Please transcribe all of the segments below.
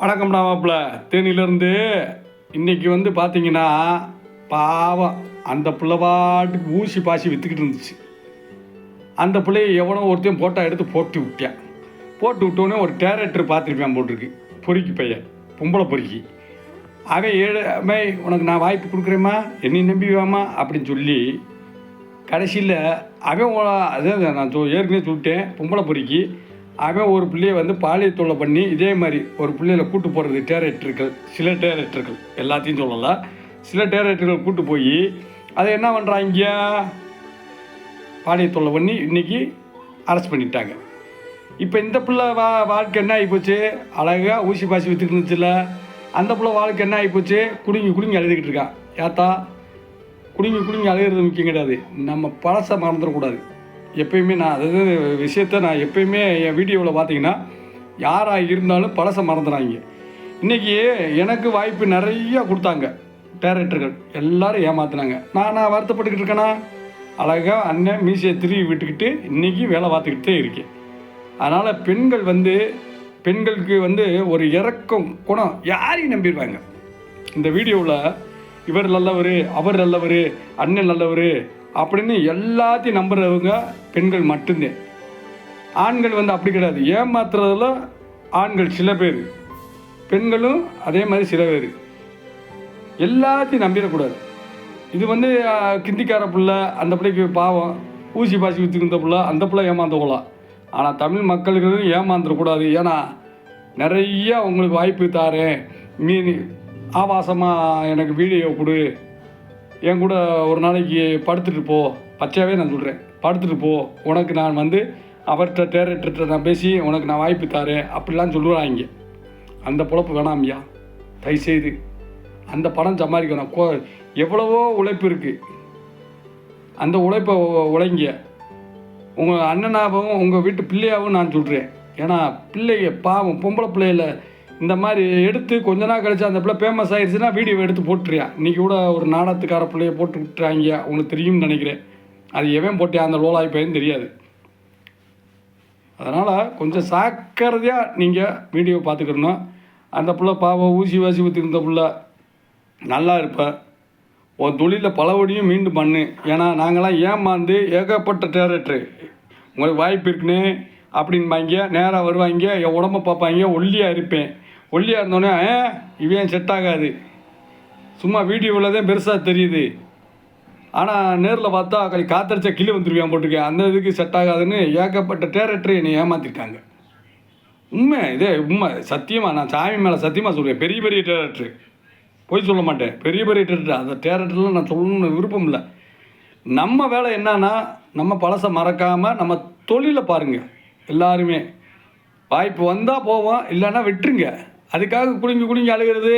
வணக்கம்டா மாப்பிள்ள. தேனியிலேருந்து இன்னைக்கு வந்து பார்த்தீங்கன்னா பாவம். அந்த பிள்ளை பாட்டுக்கு ஊசி பாசி விற்றுக்கிட்டு இருந்துச்சு. அந்த பிள்ளைய எவனோ ஒருத்தையும் போட்டால் எடுத்து போட்டு விட்டேன். போட்டு விட்டோன்னே ஒரு டேரக்டர் பார்த்துருப்பேன் போட்டிருக்கு. பொறுக்கி பையன். பொம்பளை பொறுக்கி. அவன் ஏழமை உனக்கு நான் வாய்ப்பு கொடுக்குறேம்மா என்னை நம்பி வாம்மா அப்படின்னு சொல்லி கடைசியில் அவன் அதான் நான் ஏற்கனவே சொல்லிட்டேன். பொம்பளை பொறுக்கி. அவன் ஒரு பிள்ளையை வந்து பாலியல் தொல்லை பண்ணி இதே மாதிரி ஒரு பிள்ளையில கூட்டு போகிறது டேரக்டர்கள் சில டேரக்டர்கள் எல்லாத்தையும் சொல்லலாம் சில டேரக்டர்கள் கூட்டு போய் அதை என்ன பண்ணுறாங்க பாலியல் தொல்லை பண்ணி இன்னைக்கு அரெஸ்ட் பண்ணிட்டாங்க. இப்போ இந்த பிள்ளை வா வாழ்க்கை என்ன ஆகிப்போச்சு அழகாக ஊசி பாசி வித்துட்டு இருந்துச்சுல்ல அந்த பிள்ளை வாழ்க்கை என்ன ஆகிப்போச்சு குடுங்கி குடுங்கி அழுதுகிட்டு இருக்கான் ஏத்தா குடுங்கி குடுங்கி அழுகிறது முக்கியம் கிடையாது. நம்ம பழசை மறந்துடக்கூடாது. எப்பயுமே நான் அதாவது விஷயத்த நான் எப்பயுமே என் வீடியோவில் பார்த்தீங்கன்னா யாராக இருந்தாலும் பழசை மறந்துடாங்க இன்றைக்கி எனக்கு வாய்ப்பு நிறையா கொடுத்தாங்க. டேரக்டர்கள் எல்லோரும் ஏமாத்துனாங்க. நான் நான் வருத்தப்பட்டுக்கிட்டு இருக்கேனா? அழகாக அண்ணன் மீசையை திருவி விட்டுக்கிட்டு இன்றைக்கி வேலை பார்த்துக்கிட்டே இருக்கேன். அதனால் பெண்கள் வந்து பெண்களுக்கு வந்து ஒரு இறக்கம் குணம் யாரையும் நம்பிடுவாங்க. இந்த வீடியோவில் இவர் நல்லவர் அவர் நல்லவர் அண்ணன் நல்லவர் அப்படின்னு எல்லாத்தையும் நம்புறவங்க பெண்கள் மட்டும்தான். ஆண்கள் வந்து அப்படி கிடையாது. ஏமாத்துறதுல ஆண்கள் சில பேர். பெண்களும் அதே மாதிரி சில பேர். எல்லாத்தையும் நம்பிடக்கூடாது. இது வந்து கிந்திக்கார பிள்ளை அந்த பிள்ளைக்கு பாவம் ஊசி பாசி விற்றுக்கிற பிள்ளை அந்த பிள்ளை ஏமாந்து போகலாம் ஆனால் தமிழ் மக்களுக்கு ஏமாந்துடக்கூடாது. ஏன்னா நிறைய உங்களுக்கு வாய்ப்பு தாரேன். மீன் ஆபாசமாக எனக்கு வீடியோ கொடு. என் கூட ஒரு நாளைக்கு படுத்துட்டு போ. பச்சையாகவே நான் சொல்கிறேன் படுத்துட்டு போ. உனக்கு நான் வந்து அவர்கிட்ட டேரக்டர்கிட்ட நான் பேசி உனக்கு நான் வாய்ப்பு தாரேன். அப்படிலாம் சொல்லுவாங்க. அந்த பொழப்பு வேணாம்யா தயவுசெய்து. அந்த பணம் சம்பாதிக்கணும் கோ எவ்வளவோ உழைப்பு இருக்குது அந்த உழைப்பை உழைங்க. உங்கள் அண்ணனாகவும் உங்கள் வீட்டு பிள்ளையாகவும் நான் சொல்கிறேன் ஏன்னா பிள்ளைங்க பாவம் பொம்பளை பிள்ளையில இந்த மாதிரி எடுத்து கொஞ்ச நாள் கழிச்சு அந்த பிள்ளை ஃபேமஸ் ஆயிடுச்சுன்னா வீடியோ எடுத்து போட்டுறியா இன்றைக்கி கூட ஒரு நாடகத்துக்கார பிள்ளைய போட்டு விட்டுறாங்க உனக்கு தெரியும்னு நினைக்கிறேன். அது எவன் போட்டியா அந்த லோலாய் பையன் தெரியாது. அதனால் கொஞ்சம் சாக்கிரதையாக நீங்கள் வீடியோ பார்த்துக்கிடணும் அந்த பிள்ளை பாவம் ஊசி வாசி ஊற்றிருந்த பிள்ளை நல்லா இருப்பேன் உன் தொழிலில் பலபடியும் மீண்டும் பண்ணு. ஏன்னா நாங்களாம் ஏமாந்து ஏகப்பட்ட டேரக்டரு உங்களுக்கு வாய்ப்பு இருக்குன்னு அப்படின்பாங்க நேராக வருவாங்க என் உடம்ப பார்ப்பாங்க ஒல்லியாக இருப்பேன். ஒல்லியாக இருந்தோடனே "ஆ, இவன் செட் ஆகாது? சும்மா வீடியோவில் தான் பெருசாக தெரியுது. ஆனால் நேரில் பார்த்தா கை காத்தடிச்சா கிளி வந்துருவியான் போட்டிருக்கேன் அந்த இதுக்கு செட் ஆகாதுன்னு ஏகப்பட்ட டேரக்டரை என்னை ஏமாற்றிருக்காங்க உண்மை இதே உண்மை. சத்தியமாக நான் சாமி மேலே சத்தியமாக சொல்கிறேன் பெரிய பெரிய டேரக்டர் போய் சொல்ல மாட்டேன். பெரிய பெரிய டேரக்டர் அந்த டேரக்டர்லாம் நான் சொல்லணும்னு விருப்பம் இல்லை. நம்ம வேலை என்னன்னா நம்ம பழசை மறக்காமல் நம்ம தொழிலை பாருங்கள் எல்லாருமே. வாய்ப்பு வந்தால் போவோம் இல்லைன்னா விட்டுருங்க. அதுக்காக குடிஞ்சு குடிஞ்சு அழுகிறது.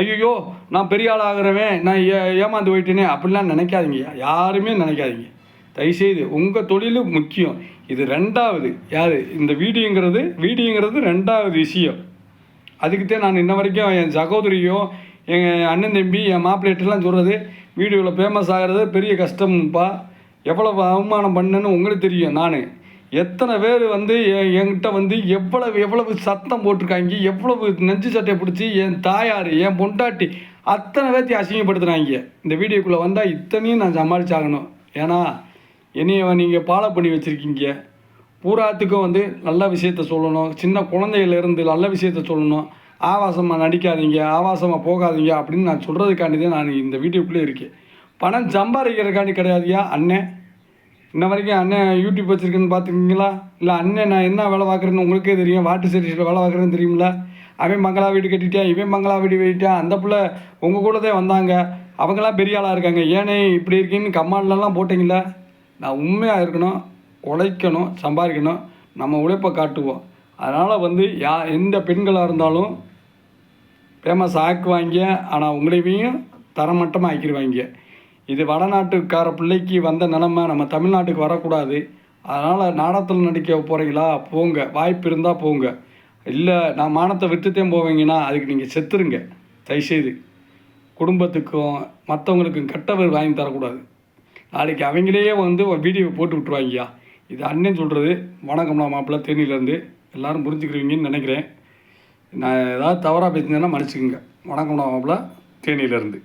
ஐயோ நான் பெரிய ஆள் ஆகிறவன் நான் ஏ ஏமாந்து போயிட்டேனே அப்படிலாம் நினைக்காதீங்க. யாருமே நினைக்காதீங்க. தயவுசெய்து உங்கள் தொழில் முக்கியம். இது ரெண்டாவது. யார்? இந்த வீடியோங்கிறது வீடியோங்கிறது ரெண்டாவது விஷயம். அதுக்குத்தான் நான் இன்ன வரைக்கும் என் சகோதரியோ எங்கள் அண்ணன் தம்பி என் மாப்பிள்ளைட்டெல்லாம் சொல்கிறது வீடியோவில் ஃபேமஸ் ஆகிறது பெரிய கஷ்டம்ப்பா. எவ்வளோ அவமானம் பண்ணேன்னு உங்களுக்கு தெரியும் நான். எத்தனை பேர் வந்து என்கிட்ட வந்து எவ்வளவு எவ்வளவு சத்தம் போட்டிருக்காங்க எவ்வளவு நெஞ்சு சட்டையை பிடிச்சி என் தாயார் என் பொண்டாட்டி அத்தனை பேர்த்தையும் அசிங்கப்படுத்துனாங்க இந்த வீடியோக்குள்ளே வந்தால் இத்தனையும் நான் சமாளிச்சாகணும். ஏன்னா என்னைய நீங்கள் ஃபாலோ பண்ணி வச்சுருக்கீங்க. பூராத்துக்கும் வந்து நல்ல விஷயத்த சொல்லணும். சின்ன குழந்தையிலேருந்து நல்ல விஷயத்த சொல்லணும். ஆவாசமாக நடிக்காதீங்க ஆவாசமாக போகாதீங்க அப்படின்னு நான் சொல்கிறதுக்காண்டி தான் நான் இந்த வீடியோக்குள்ளே இருக்கேன். பணம் சம்பாதிக்கிறதுக்காண்டி கிடையாதுயா அண்ணன் இன்ன வரைக்கும் அண்ணன் யூடியூப் வச்சுருக்கேன்னு பார்த்துக்கீங்களா இல்லை அண்ணன் நான் என்ன வேலை பார்க்குறேன்னு உங்களுக்கே தெரியும். வாட்டர் சர்வீஸில் வேலை பார்க்குறேன்னு தெரியுமில்ல அவன் மங்களா வீடு கட்டிட்டான் இவன் மங்களா வீடு கட்டிட்டான். அந்த பிள்ளை உங்கள் கூட தான் வந்தாங்க. அவங்களாம் பெரிய ஆளாக இருக்காங்க. ஏனே இப்படி இருக்கீன்னு கம்மாண்ட்லலாம் போட்டிங்களா நான் உண்மையாக இருக்கணும் உழைக்கணும் சம்பாதிக்கணும். நம்ம உழைப்பை காட்டுவோம். அதனால் வந்து யா எந்த பெண்களாக இருந்தாலும் ஃபேமஸ் ஆக்குவாங்க. ஆனால் உங்களையும் தரமட்டமாக ஆக்கிடுவாங்க இது வடநாட்டுக்கார பிள்ளைக்கு வந்த நிலமை. நம்ம தமிழ்நாட்டுக்கு வரக்கூடாது. அதனால் நாடகத்தில் நடிக்க போகிறீங்களா போங்க. வாய்ப்பு இருந்தால் போங்க. இல்லை நான் மானத்தை விட்டுத்தேன் போவீங்கன்னா அதுக்கு நீங்கள் செத்துருங்க. தயவுசெய்து. குடும்பத்துக்கும் மற்றவங்களுக்கும் கெட்டவர் வாங்கி தரக்கூடாது. நாளைக்கு அவங்களே வந்து வீடியோ போட்டு விட்ருவாங்கய்யா இது அண்ணன் சொல்கிறது வணக்கம்னா மாப்பிள்ள. தேனியிலேருந்து. எல்லோரும் புரிஞ்சுக்கிறீங்கன்னு நினைக்கிறேன். நான் ஏதாவது தவறாக பேசினேன்னா மன்னிச்சுக்கோங்க. வணக்கம் மாப்பிள்ள. தேனியிலேருந்து.